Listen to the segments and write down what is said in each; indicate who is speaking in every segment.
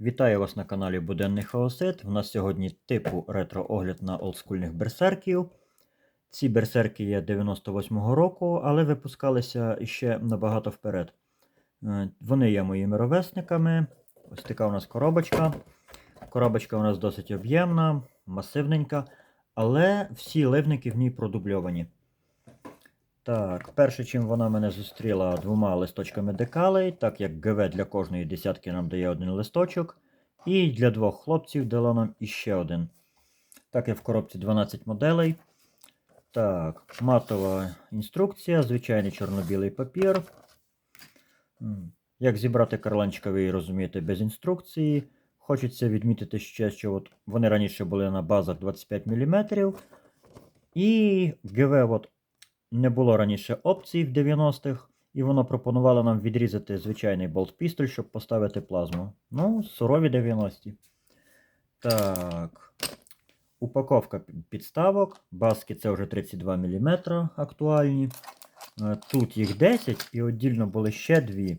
Speaker 1: Вітаю вас на каналі Буденний Хаосит. У нас сьогодні типу ретро-огляд на олдскульних берсерків. Ці берсерки є 98-го року, але випускалися ще набагато вперед. Е, Вони є моїми ровесниками. Ось така у нас коробочка. Коробочка у нас досить об'ємна, масивненька, але всі ливники в ній продубльовані. Так, перше, чим вона мене зустріла двома листочками декалей, так як ГВ для кожної десятки нам дає один листочок. І для двох хлопців дала нам іще один. Так, як в коробці 12 моделей. Так, матова інструкція, звичайний чорно-білий папір. Як зібрати карланчика, ви розумієте, без інструкції. Хочеться відмітити ще, що от вони раніше були на базах 25 мм. І ГВ от не було раніше опцій в 90-х, і воно пропонувало нам відрізати звичайний болт-пістоль, щоб поставити плазму. Ну, сурові 90-ті. Так. Упаковка підставок. Баски це вже 32 мм актуальні. Е, Тут їх 10 і віддільно були ще дві.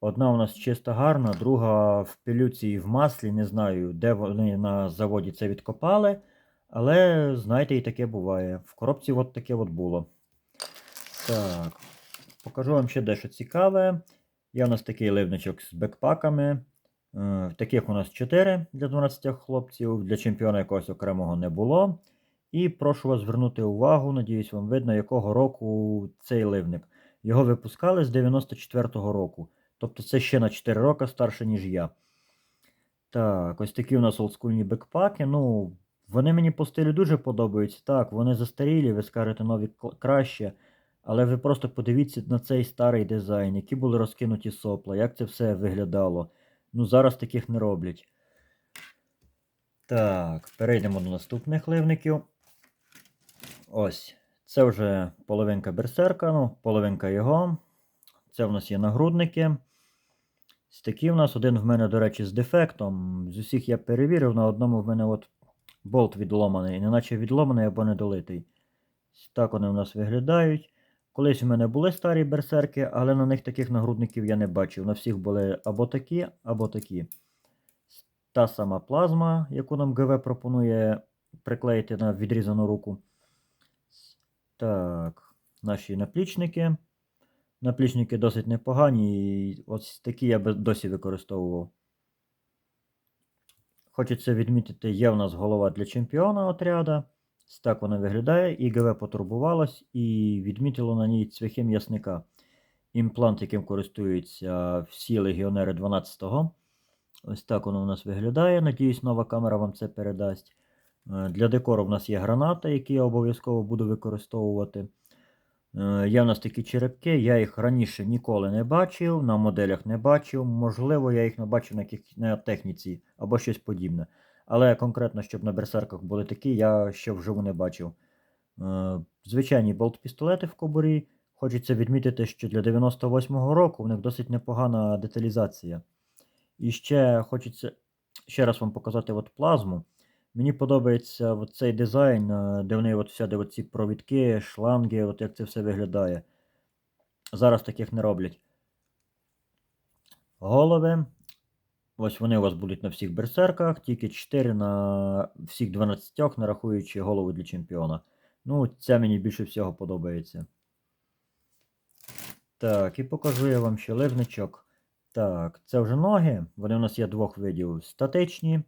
Speaker 1: Одна у нас чисто гарна, друга в пилюці і в маслі. Не знаю, де вони на заводі це відкопали. Але, знаєте, і таке буває. В коробці от таке от було. Так. Покажу вам ще дещо цікаве. Є у нас такий ливничок з бекпаками. Е, Таких у нас 4 для 12 хлопців. Для чемпіона якогось окремого не було. І прошу вас звернути увагу, надіюсь, вам видно, якого року цей ливник. Його випускали з 94-го року. Тобто це ще на 4 роки старше, ніж я. Так, ось такі у нас олдскульні бекпаки. Ну, вони мені по стилю дуже подобаються. Так, вони застарілі, ви скажете нові краще. Але ви просто подивіться на цей старий дизайн, які були розкинуті сопла, як це все виглядало. Ну, зараз таких не роблять. Так, перейдемо до наступних ливників. Ось. Це вже половинка берсерка, ну, половинка його. Це в нас є нагрудники. Ось такі в нас один в мене, до речі, з дефектом. З усіх я перевірив, на одному в мене от болт відломаний, неначе відломаний або недолитий. Так вони в нас виглядають. Колись у мене були старі берсерки, але на них таких нагрудників я не бачив. На всіх були або такі, або такі. Та сама плазма, яку нам ГВ пропонує приклеїти на відрізану руку. Так, наші наплічники. Наплічники досить непогані, і ось такі я би досі використовував. Хочеться відмітити, є в нас голова для чемпіона отряда. Так вона виглядає. ІГВ потурбувалась і відмітило на ній цвяхи м'ясника. Імплант, яким користуються всі легіонери 12-го. Ось так воно у нас виглядає. Надіюсь, нова камера вам це передасть. Е, Для декору в нас є граната, які я обов'язково буду використовувати. Е, Є в нас такі черепки, я їх раніше ніколи не бачив, на моделях не бачив. Можливо, я їх не бачив на техніці або щось подібне. Але конкретно, щоб на берсерках були такі, я ще вживу не бачив. Е, Звичайні болт-пістолети в кобурі. Хочеться відмітити, що для 98-го року в них досить непогана деталізація. І ще хочеться ще раз вам показати от плазму. Мені подобається цей дизайн, е, де вони от всяде ці провідки, шланги, от як це все виглядає. Зараз таких не роблять. Голови. Ось вони у вас будуть на всіх берсерках, тільки 4 на всіх 12, нарахуючи голову для чемпіона. Ну, це мені більше всього подобається. Так, і покажу я вам ще ливничок. Так, це вже ноги. Вони у нас є двох видів: статичні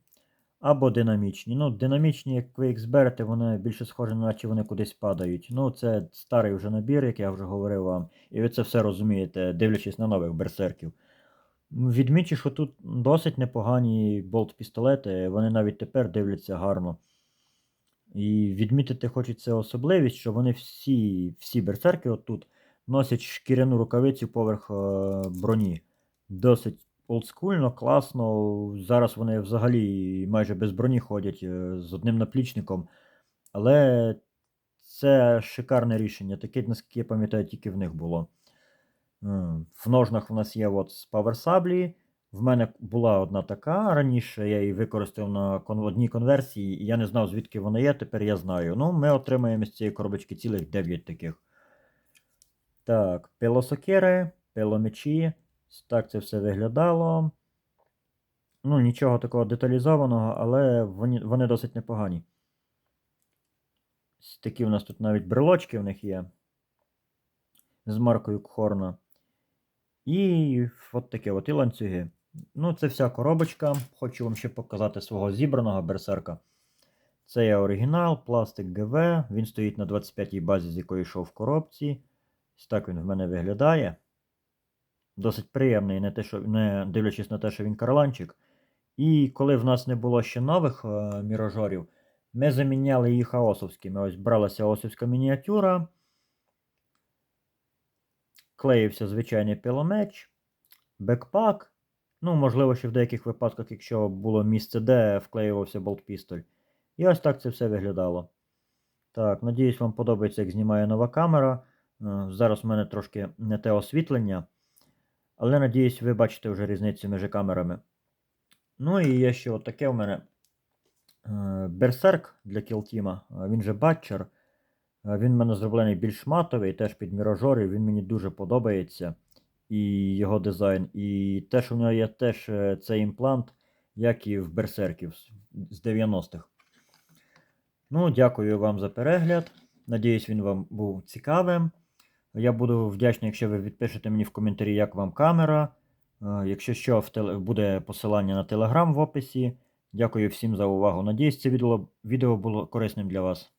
Speaker 1: або динамічні. Ну, динамічні, як ви їх зберете, вони більше схожі, наче вони кудись падають. Ну, це старий вже набір, як я вже говорив вам. І ви це все розумієте, дивлячись на нових берсерків. Відмічу, що тут досить непогані болт-пістолети, вони навіть тепер дивляться гарно. І відмітити хочеться особливість, що вони всі, всі берсерки отут носять шкіряну рукавицю поверх е, броні. Досить олдскульно, класно. Зараз вони взагалі майже без броні ходять е, з одним наплічником. Але це шикарне рішення. Таке, наскільки я пам'ятаю, тільки в них було. В ножнах в нас є от з Power В мене була одна така. Раніше я її використав на одній конверсії, і я не знав, звідки вона є, тепер я знаю. Ну, ми отримаємо з цієї коробочки цілих 9 таких. Так, пилосокири, пиломечі. Так це все виглядало. Ну, нічого такого деталізованого, але вони, вони досить непогані. Такі у нас тут навіть брелочки в них є. З маркою Кхорна. І от таке от і ланцюги. Ну, це вся коробочка. Хочу вам ще показати свого зібраного берсерка. Це є оригінал, пластик ГВ. Він стоїть на 25-й базі, з якої йшов в коробці. Ось так він в мене виглядає. Досить приємний, не, те, що, не дивлячись на те, що він карланчик. І коли в нас не було ще нових е, міражорів, ми заміняли їх аосовськими. Ось бралася аосовська мініатюра. Клеївся звичайний піломеч, бекпак. Ну, можливо, ще в деяких випадках, якщо було місце, де вклеювався болт-пістоль. І ось так це все виглядало. Так, надіюсь, вам подобається, як знімає нова камера. Е, Зараз в мене трошки не те освітлення. Але надіюсь, ви бачите вже різницю між камерами. Ну і є ще таке у мене е, берсерк для кілтіма. Е, Він же батчер. Він в мене зроблений більш матовий, теж під міражори. Він мені дуже подобається. І його дизайн. І те, що в нього є теж е, цей імплант, як і в берсерків з з 90-х. Ну, дякую вам за перегляд. Надіюсь, він вам був цікавим. Я буду вдячний, якщо ви відпишете мені в коментарі, як вам камера. Е, Якщо що, в теле... буде посилання на телеграм в описі. Дякую всім за увагу. Надіюсь, це відео було корисним для вас.